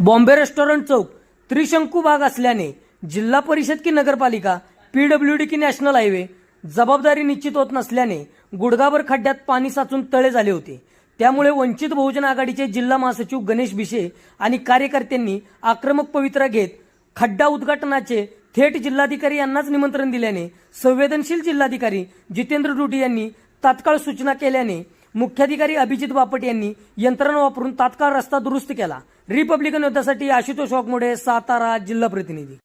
Bombay restaurant चौक त्रिशंकू भाग असल्याने जिल्हा परिषद की नगरपालिका पीडब्ल्यूडी की नॅशनल हायवे जबाबदारी निश्चित होत नसल्याने गुडगाभर खड्ड्यात पाणी साचून तळे झाले होते. त्यामुळे वंचित बहुजन आघाडीचे जिल्हा महासचिव गणेश भिशे आणि कार्यकर्त्यांनी आक्रमक पवित्रा घेत खड्डा उद्घाटनाचे थेट जिल्हाधिकारी यांनाच निमंत्रण दिल्याने संवेदनशील जिल्हाधिकारी जितेंद्र डुटी यांनी तात्काळ सूचना केल्याने मुख्याधिकारी अभिजित बापट यांनी यंत्रणा वापरून तात्काळ रस्ता दुरुस्त केला. रिपब्लिकन योद्धासाठी आशुतोष वाघमोडे सातारा जिल्हा प्रतिनिधी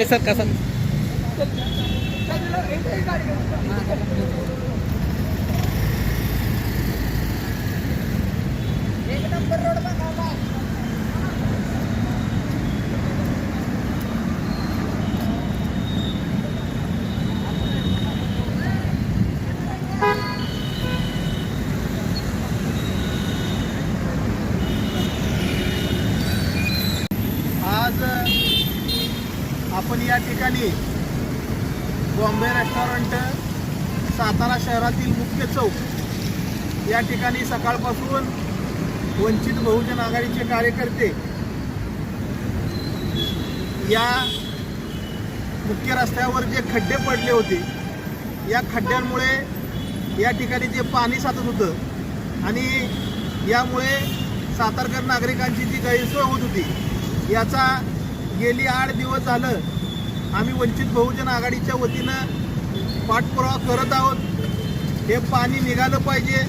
सर कसा आज आपण या ठिकाणी बॉम्बे रेस्टॉरंट सातारा शहरातील मुख्य चौक या ठिकाणी सकाळपासून वंचित बहुजन आघाडीचे कार्यकर्ते या मुख्य रस्त्यावर जे खड्डे पडले होते या खड्ड्यांमुळे या ठिकाणी जे पाणी साचत होतं आणि यामुळे सातारकर नागरिकांची जी गैरसोय होत होती याचा गेली आठ दिवस झालं आम्ही वंचित बहुजन आघाडीच्या वतीनं पाठपुरावा करत आहोत. हे पाणी निघालं पाहिजे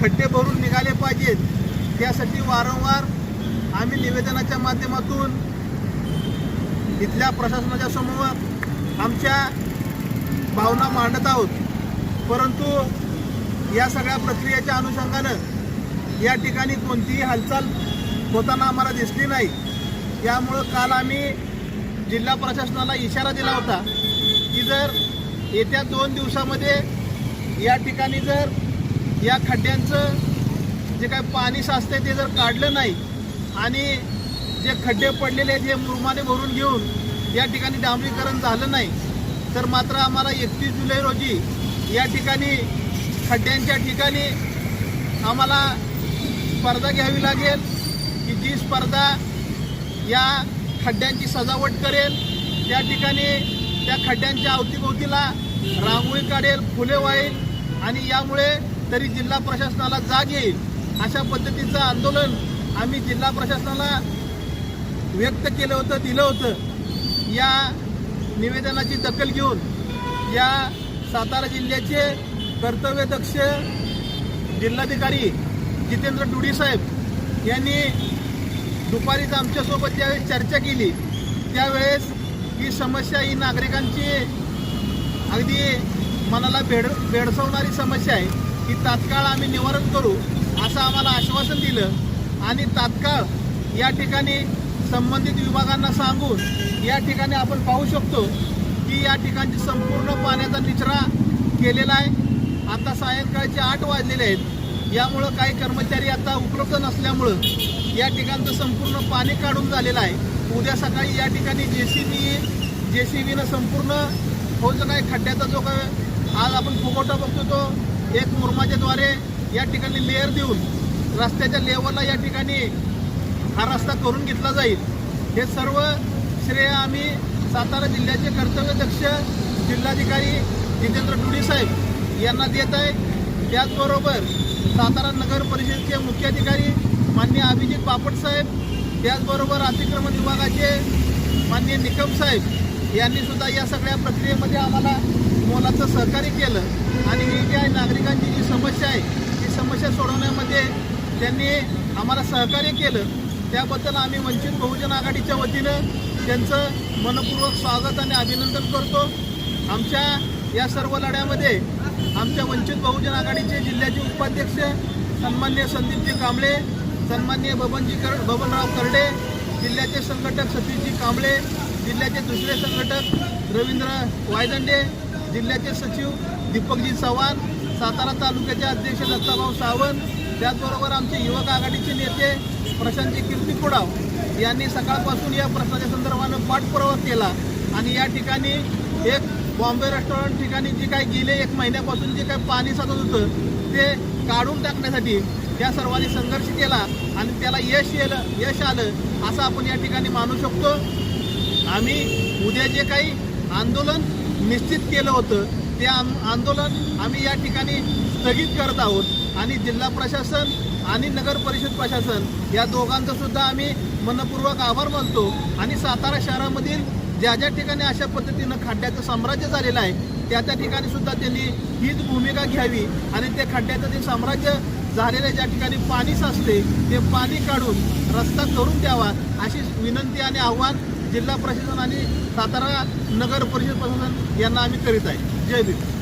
खड्डे भरून निघाले पाहिजेत. त्यासाठी वारंवार आम्ही निवेदनाच्या माध्यमातून इथल्या प्रशासनाच्या समोर आमच्या भावना मांडत आहोत. परंतु या सगळ्या प्रक्रियेच्या अनुषंगानं या ठिकाणी कोणतीही हालचाल होताना आम्हाला दिसली नाही. यामुळं काल आम्ही जिल्हा प्रशासनाला इशारा दिला होता की जर येत्या दोन दिवसामध्ये या ठिकाणी जर या खड्ड्यांचं जे काय पाणी साचते ते जर काढलं नाही आणि जे खड्डे पडलेले आहेत हे मुरमाने भरून घेऊन या ठिकाणी डांबरीकरण झालं नाही तर मात्र आम्हाला एकतीस जुलै रोजी या ठिकाणी खड्ड्यांच्या ठिकाणी आम्हाला स्पर्धा घ्यावी लागेल की जी स्पर्धा या खड्ड्यांची सजावट करेल. त्या ठिकाणी त्या खड्ड्यांच्या अवतीभोवतीला रांगोळी काढेल फुले वाहील आणि यामुळे तरी जिल्हा प्रशासनाला जाग येईल. अशा पद्धतीचं आंदोलन आम्ही जिल्हा प्रशासनाला व्यक्त केलं होतं दिलं होतं. या निवेदनाची दखल घेऊन या सातारा जिल्ह्याचे कर्तव्यदक्ष जिल्हाधिकारी जितेंद्र डुडी साहेब यांनी दुपारीच आमच्यासोबत ज्यावेळेस चर्चा केली त्यावेळेस ही समस्या ही नागरिकांची अगदी मनाला भेड भेडसवणारी समस्या आहे. की तात्काळ आम्ही निवारण करू असं आम्हाला आश्वासन दिलं आणि तात्काळ या ठिकाणी संबंधित विभागांना सांगून या ठिकाणी आपण पाहू शकतो की या ठिकाणची संपूर्ण पाण्याचा निचरा केलेला आहे. आता सायंकाळचे आठ वाजलेले आहेत. यामुळं काही कर्मचारी आता उपलब्ध नसल्यामुळं या ठिकाणचं संपूर्ण पाणी काढून झालेलं आहे. उद्या सकाळी या ठिकाणी जे सी बी जे सी बीनं संपूर्ण हो जो काय खड्ड्याचा जो काय आज आपण फुगवटा बघतो तो एक मुरमाच्याद्वारे या ठिकाणी लेअर देऊन रस्त्याच्या लेवलला या ठिकाणी हा रस्ता करून घेतला जाईल. हे सर्व श्रेय आम्ही सातारा जिल्ह्याचे कर्तव्यदक्ष जिल्हाधिकारी जितेंद्र टुडी साहेब यांना देत आहे. त्याचबरोबर सातारा नगर परिषदेचे मुख्याधिकारी माननीय अभिजित बापट साहेब त्याचबरोबर अतिक्रमण विभागाचे माननीय निकम साहेब यांनी सुद्धा या सगळ्या प्रक्रियेमध्ये आम्हाला मोलाचं सहकार्य केलं. आणि ही जी आहे नागरिकांची जी समस्या आहे ती समस्या सोडवण्यामध्ये त्यांनी आम्हाला सहकार्य केलं. त्याबद्दल आम्ही वंचित बहुजन आघाडीच्या वतीनं त्यांचं मनपूर्वक स्वागत आणि अभिनंदन करतो. आमच्या या सर्व लढ्यामध्ये आमच्या वंचित बहुजन आघाडीचे जिल्ह्याचे उपाध्यक्ष सन्मान्य संदीपजी कांबळे सन्मान्य बबनजी कर बबनराव कर्डे जिल्ह्याचे संघटक सतीशजी कांबळे जिल्ह्याचे दुसरे संघटक रवींद्र वायदंडे जिल्ह्याचे सचिव दीपकजी चव्हाण सातारा तालुक्याचे अध्यक्ष दत्ताभाऊ सावंत त्याचबरोबर आमचे युवक आघाडीचे नेते प्रशांतजी कीर्ती कुडाव यांनी सकाळपासून या प्रश्नाच्या संदर्भानं पाठपुरावा केला. आणि या ठिकाणी एक बॉम्बे रेस्टॉरंट ठिकाणी जे काही गेले एक महिन्यापासून जे काही पाणी साचत होतं ते काढून टाकण्यासाठी या सर्वांनी संघर्ष केला आणि त्याला यश येलं यश आलं असं आपण या ठिकाणी मानू शकतो. आम्ही उद्या जे काही आंदोलन निश्चित केलं होतं ते आम आंदोलन आम्ही या ठिकाणी स्थगित करत आहोत आणि जिल्हा प्रशासन आणि नगर परिषद प्रशासन या दोघांचं सुद्धा आम्ही मनपूर्वक आभार मानतो आणि सातारा शहरामधील ज्या ज्या ठिकाणी अशा पद्धतीनं खड्ड्याचं साम्राज्य झालेलं आहे त्या त्या ठिकाणी सुद्धा त्यांनी हीच भूमिका घ्यावी आणि ते खड्ड्याचं ते साम्राज्य झालेलं ज्या ठिकाणी पाणी साचते ते पाणी काढून रस्ता करून द्यावा अशी विनंती आणि आव्हान जिल्हा प्रशासन आणि सातारा नगर परिषद प्रशासन यांना आम्ही करीत आहे. जय भीम.